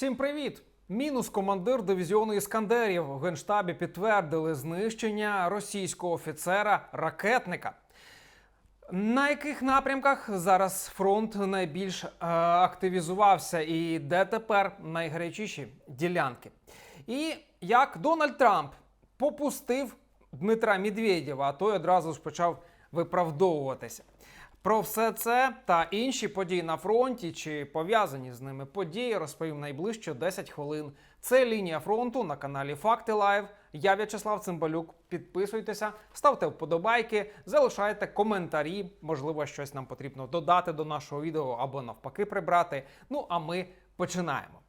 Всім привіт! Мінус командир дивізіону іскандерів в генштабі підтвердили знищення російського офіцера ракетника. На яких напрямках зараз фронт найбільш е, активізувався, і де тепер найгарячіші ділянки? І як Дональд Трамп попустив Дмитра Медведєва, а той одразу ж почав виправдовуватися. Про все це та інші події на фронті чи пов'язані з ними події розповім найближче 10 хвилин. Це лінія фронту на каналі Факти Лайв. Я В'ячеслав Цимбалюк. Підписуйтеся, ставте вподобайки, залишайте коментарі. Можливо, щось нам потрібно додати до нашого відео або навпаки прибрати. Ну а ми починаємо.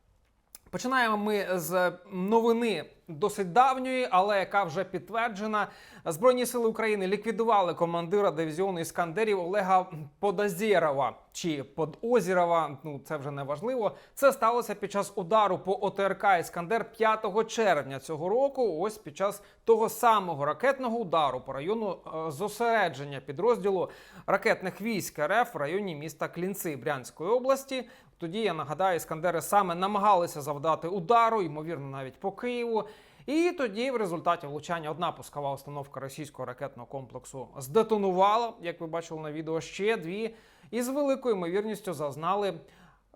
Починаємо ми з новини досить давньої, але яка вже підтверджена. Збройні сили України ліквідували командира дивізіону іскандерів Олега Подозєрова чи Подозірова. Ну це вже не важливо. Це сталося під час удару по ОТРК Іскандер 5 червня цього року. Ось під час того самого ракетного удару по району е, зосередження підрозділу ракетних військ РФ в районі міста Клінци Брянської області. Тоді я нагадаю, іскандери саме намагалися завдати удару, ймовірно, навіть по Києву. І тоді, в результаті влучання, одна пускова установка російського ракетного комплексу здетонувала, як ви бачили на відео, ще дві, і з великою ймовірністю зазнали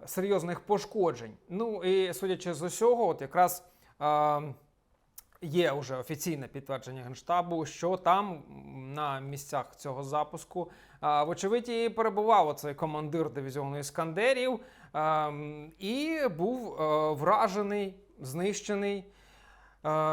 серйозних пошкоджень. Ну і судячи з усього, от якраз. Е- Є вже офіційне підтвердження генштабу, що там на місцях цього запуску, вочевидь, і перебував оцей командир дивізіону іскандерів і був е, вражений, знищений е,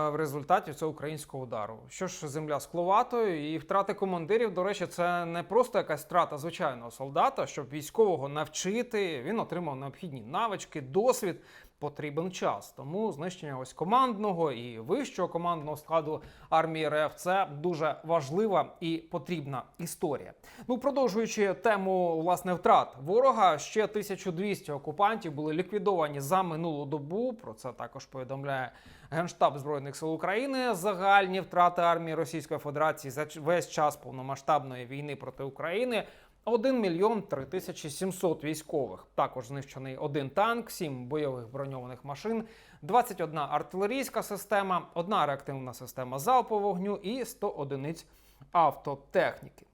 в результаті цього українського удару. Що ж, земля скловатою, і втрати командирів, до речі, це не просто якась втрата звичайного солдата, щоб військового навчити. Він отримав необхідні навички, досвід. Потрібен час, тому знищення ось командного і вищого командного складу армії РФ це дуже важлива і потрібна історія. Ну продовжуючи тему власне втрат ворога, ще 1200 окупантів були ліквідовані за минулу добу. Про це також повідомляє Генштаб збройних сил України. Загальні втрати армії Російської Федерації за весь час повномасштабної війни проти України. 1 мільйон 3 тисячі 700 військових. Також знищений один танк, 7 бойових броньованих машин, 21 артилерійська система, одна реактивна система залпового вогню і 100 одиниць автотехніки.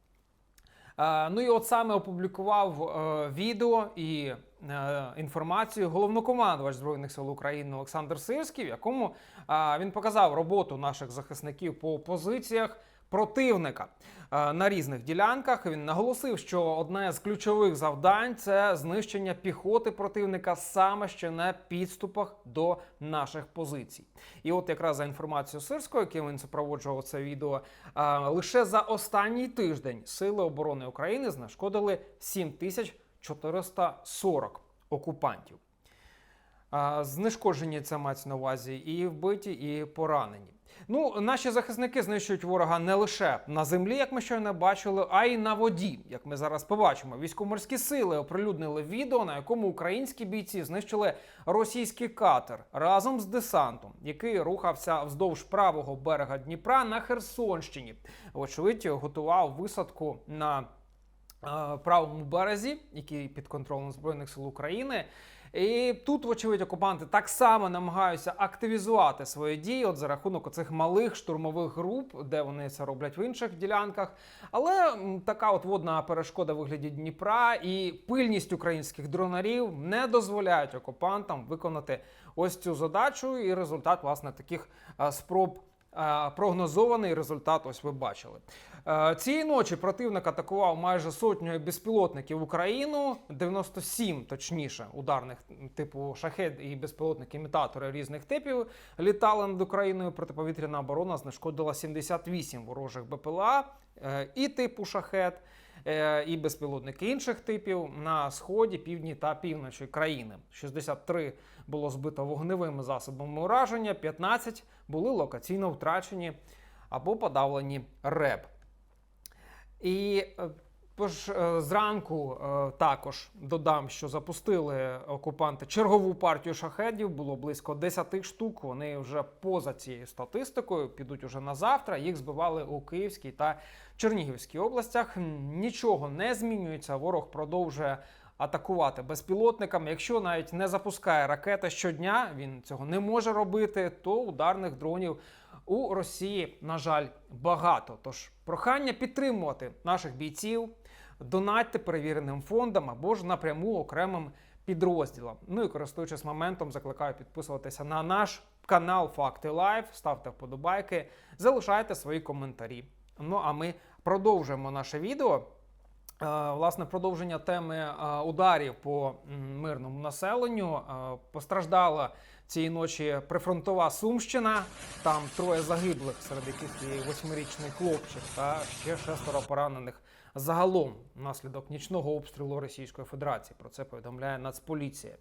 Е, Ну і от саме опублікував е, відео і е, інформацію головнокомандувач Збройних сил України Олександр Сирський, в якому він показав роботу наших захисників по позиціях противника е, на різних ділянках. Він наголосив, що одне з ключових завдань це знищення піхоти противника саме ще на підступах до наших позицій. І от якраз за інформацією Сирського, яким він супроводжував це відео, е, лише за останній тиждень Сили оборони України знешкодили 7440 окупантів. А, Знешкоджені це мається на увазі і вбиті, і поранені. Ну, наші захисники знищують ворога не лише на землі, як ми щойно бачили, а й на воді. Як ми зараз побачимо, військово-морські сили оприлюднили відео, на якому українські бійці знищили російський катер разом з десантом, який рухався вздовж правого берега Дніпра на Херсонщині. Вочевидь, готував висадку на е, правому березі, який під контролем збройних сил України. І тут, вочевидь, окупанти так само намагаються активізувати свої дії от за рахунок оцих малих штурмових груп, де вони це роблять в інших ділянках. Але така от водна перешкода вигляді Дніпра і пильність українських дронарів не дозволяють окупантам виконати ось цю задачу. І результат власне таких спроб. Е, Прогнозований результат, ось ви бачили. Е, Цієї ночі противник атакував майже сотню безпілотників Україну, 97 точніше ударних типу шахет і безпілотники-імітатори різних типів літали над Україною. Протиповітряна оборона знешкодила 78 ворожих БПЛА е, і типу шахет, і безпілотники інших типів на сході, півдні та півночі країни. 63 було збито вогневими засобами ураження, 15 були локаційно втрачені або подавлені РЕБ. І е, тож е, зранку е, також додам, що запустили окупанти чергову партію шахедів. Було близько 10 штук. Вони вже поза цією статистикою підуть уже на завтра. Їх збивали у Київській та Чернігівській областях. Нічого не змінюється. Ворог продовжує атакувати безпілотниками. Якщо навіть не запускає ракети щодня, він цього не може робити, то ударних дронів у Росії, на жаль, багато. Тож прохання підтримувати наших бійців, донатьте перевіреним фондам або ж напряму окремим підрозділам. Ну і користуючись моментом, закликаю підписуватися на наш канал Факти Лайв, ставте вподобайки, залишайте свої коментарі. Ну а ми продовжуємо наше відео. Е, Власне, продовження теми е, ударів по мирному населенню Е, постраждала цієї ночі прифронтова Сумщина. Там троє загиблих, серед яких і восьмирічний хлопчик та ще шестеро поранених загалом внаслідок нічного обстрілу Російської Федерації. Про це повідомляє Нацполіція.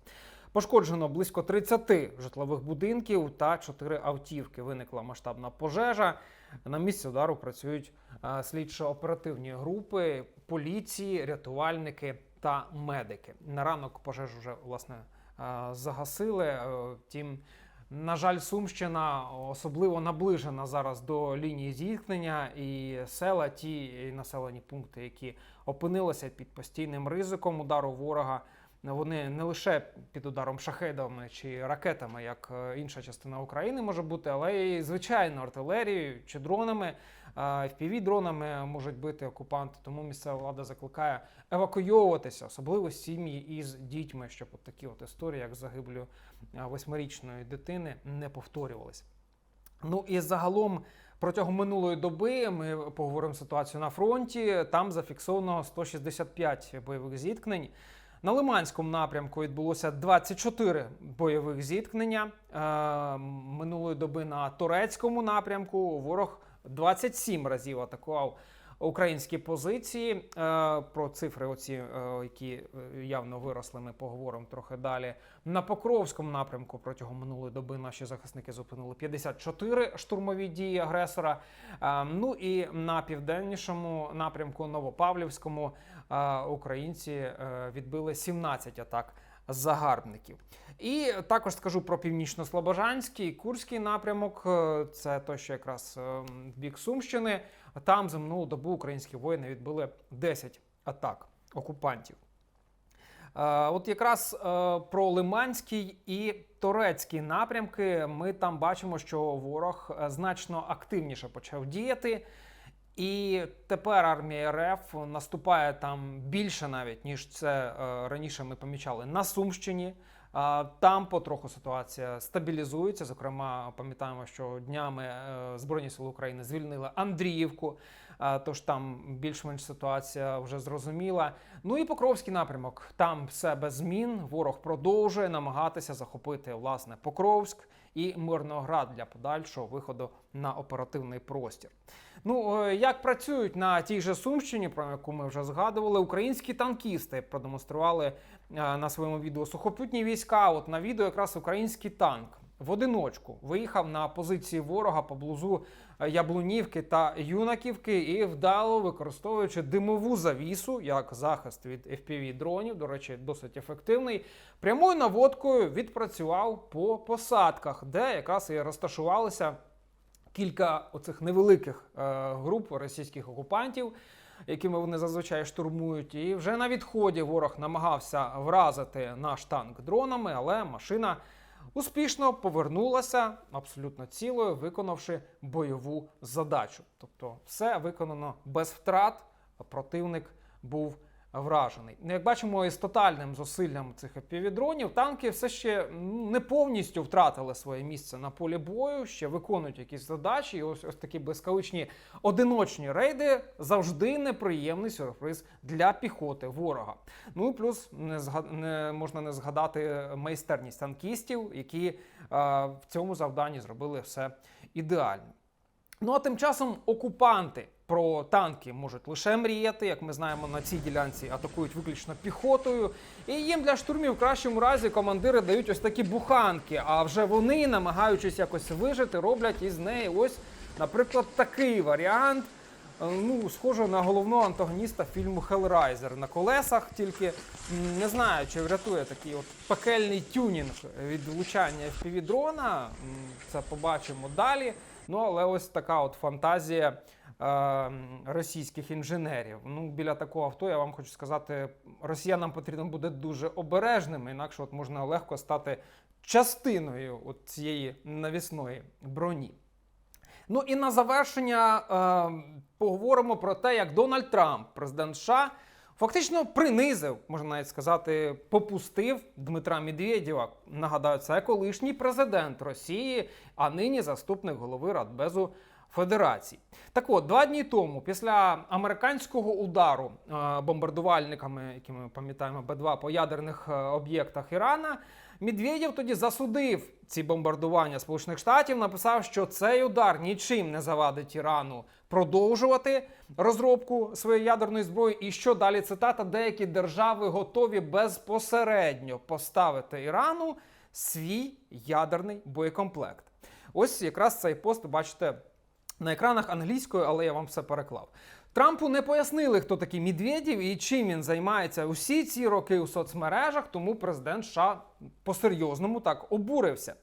Пошкоджено близько 30 житлових будинків та 4 автівки. Виникла масштабна пожежа. На місці удару працюють е, слідчо-оперативні групи, поліції, рятувальники та медики. На ранок пожежу вже власне е, загасили. Е, Втім, на жаль, Сумщина особливо наближена зараз до лінії зіткнення, і села, ті населені пункти, які опинилися під постійним ризиком удару ворога. Вони не лише під ударом шахедами чи ракетами, як е, інша частина України може бути, але й звичайно артилерією чи дронами. fpv дронами можуть бити окупанти. Тому місцева влада закликає евакуйовуватися, особливо сім'ї із дітьми, щоб от такі от історії, як загиблю восьмирічної дитини, не повторювались. Ну і загалом протягом минулої доби ми поговоримо ситуацію на фронті. Там зафіксовано 165 бойових зіткнень. На Лиманському напрямку відбулося 24 бойових зіткнення. Е, минулої доби на турецькому напрямку ворог 27 разів атакував українські позиції. Е, про цифри, оці, е, які явно виросли, ми поговоримо трохи далі. На Покровському напрямку протягом минулої доби наші захисники зупинили 54 штурмові дії агресора. Е, Ну і на південнішому напрямку Новопавлівському українці е, відбили 17 атак загарбників. І також скажу про північно-слобожанський Курський напрямок. Е, Це той, що якраз е, в бік Сумщини. Там за минулу добу українські воїни відбили 10 атак окупантів. Е, От якраз е, про Лиманський і Торецький напрямки ми там бачимо, що ворог е, значно активніше почав діяти. І тепер армія РФ наступає там більше навіть, ніж це е, раніше ми помічали на Сумщині. А, Там потроху ситуація стабілізується. Зокрема, пам'ятаємо, що днями е, Збройні Сили України звільнили Андріївку. Тож там більш-менш ситуація вже зрозуміла. Ну і Покровський напрямок. Там все без змін. Ворог продовжує намагатися захопити власне Покровськ і Мирноград для подальшого виходу на оперативний простір. Ну е, як працюють на тій же Сумщині, про яку ми вже згадували, українські танкісти продемонстрували е, на своєму відео сухопутні війська. От на відео якраз український танк в одиночку виїхав на позиції ворога поблизу е, Яблунівки та Юнаківки і вдало використовуючи димову завісу як захист від fpv дронів, до речі, досить ефективний. Прямою наводкою відпрацював по посадках, де якраз і розташувалися кілька оцих невеликих е, груп російських окупантів, якими вони зазвичай штурмують. І вже на відході ворог намагався вразити наш танк дронами, але машина успішно повернулася абсолютно цілою, виконавши бойову задачу. Тобто, все виконано без втрат. Противник був вражений. Ну, Як бачимо, із тотальним зусиллям цих епівідронів танки все ще ну, не повністю втратили своє місце на полі бою, ще виконують якісь задачі. І ось ось такі блискавичні одиночні рейди завжди неприємний сюрприз для піхоти ворога. Ну і плюс не зга- не можна не згадати майстерність танкістів, які е, в цьому завданні зробили все ідеально. Ну а тим часом окупанти про танки можуть лише мріяти. Як ми знаємо, на цій ділянці атакують виключно піхотою. І їм для штурмів в кращому разі командири дають ось такі буханки. А вже вони, намагаючись якось вижити, роблять із неї ось, наприклад, такий варіант. Е, Ну, схоже на головного антагоніста фільму Хеллрайзер на колесах, тільки не знаю, чи врятує такий от пекельний тюнінг від влучання FPV-дрона. Це побачимо далі. Ну, але ось така от фантазія російських інженерів. Ну, біля такого авто я вам хочу сказати, росіянам потрібно буде дуже обережними, інакше от можна легко стати частиною от цієї навісної броні. Ну і на завершення е, поговоримо про те, як Дональд Трамп, президент США, фактично принизив, можна навіть сказати, попустив Дмитра Медведєва. Нагадаю, це колишній президент Росії, а нині заступник голови Радбезу Федерації. Так от, два дні тому, після американського удару е, бомбардувальниками, які ми пам'ятаємо, Б-2 по ядерних е, об'єктах Ірана, Медведєв тоді засудив ці бомбардування Сполучених Штатів, написав, що цей удар нічим не завадить Ірану продовжувати розробку своєї ядерної зброї. І що далі цитата: деякі держави готові безпосередньо поставити Ірану свій ядерний боєкомплект. Ось якраз цей пост бачите на екранах англійською, але я вам все переклав. Трампу не пояснили, хто такий Медведєв і чим він займається усі ці роки у соцмережах, тому президент США по-серйозному так обурився.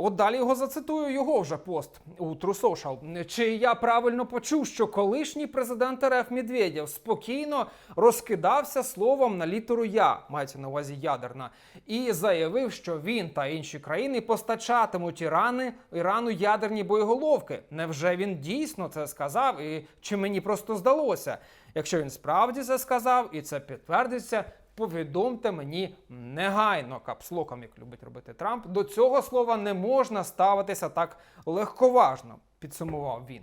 От далі його зацитую його вже пост у Social. Чи я правильно почув, що колишній президент РФ Медведєв спокійно розкидався словом на літеру Я, мається на увазі ядерна, і заявив, що він та інші країни постачатимуть Ірани, Ірану ядерні боєголовки. Невже він дійсно це сказав? І чи мені просто здалося? Якщо він справді це сказав і це підтвердиться, повідомте мені негайно капслоком, як любить робити Трамп. До цього слова не можна ставитися так легковажно, підсумував він.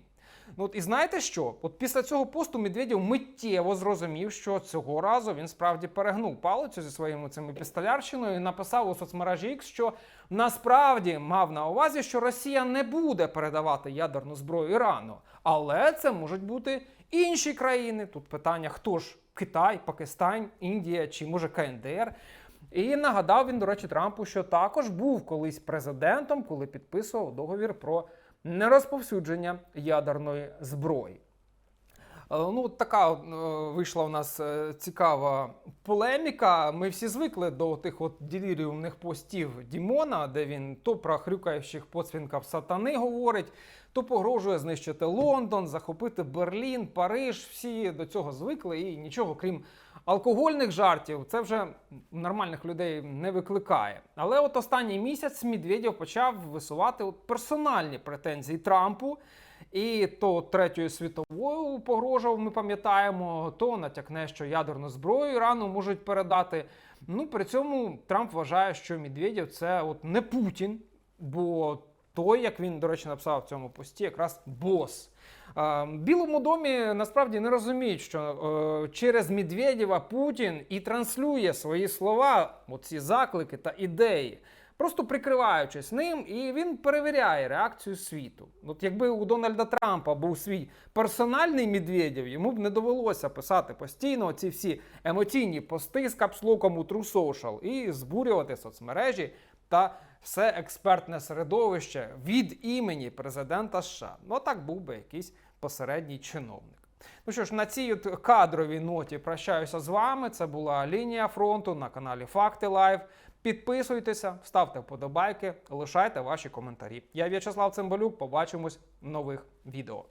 Ну от і знаєте що? От після цього посту Медведєв миттєво зрозумів, що цього разу він справді перегнув палицю зі своїми цими пістолярщиною і написав у соцмережі X, що насправді мав на увазі, що Росія не буде передавати ядерну зброю Ірану, але це можуть бути інші країни. Тут питання: хто ж Китай, Пакистан, Індія чи може КНДР. І нагадав він, до речі, Трампу, що також був колись президентом, коли підписував договір про нерозповсюдження ядерної зброї. Е, Ну, така е, вийшла у нас е, цікава полеміка. Ми всі звикли до тих от діліріумних постів Дімона, де він то про хрюкаючих поцвінків сатани говорить, то погрожує знищити Лондон, захопити Берлін, Париж. Всі до цього звикли і нічого крім алкогольних жартів, це вже нормальних людей не викликає. Але от останній місяць Медведєв почав висувати персональні претензії Трампу. І то третьою світовою погрожував, ми пам'ятаємо, то натякне, що ядерну зброю Ірану можуть передати. Ну при цьому Трамп вважає, що Медведєв це от не Путін, бо той, як він, до речі, написав в цьому пості, якраз бос. Білому домі насправді не розуміють, що е, через Медведєва Путін і транслює свої слова, оці заклики та ідеї. Просто прикриваючись ним, і він перевіряє реакцію світу. От якби у Дональда Трампа був свій персональний Медведєв, йому б не довелося писати постійно ці всі емоційні пости з капслоком у True Social і збурювати соцмережі та все експертне середовище від імені президента США. Ну так був би якийсь посередній чиновник. Ну що ж, на цій от кадровій ноті прощаюся з вами. Це була лінія фронту на каналі Факти Лайв. Підписуйтеся, ставте вподобайки, лишайте ваші коментарі. Я В'ячеслав Цимбалюк. Побачимось в нових відео.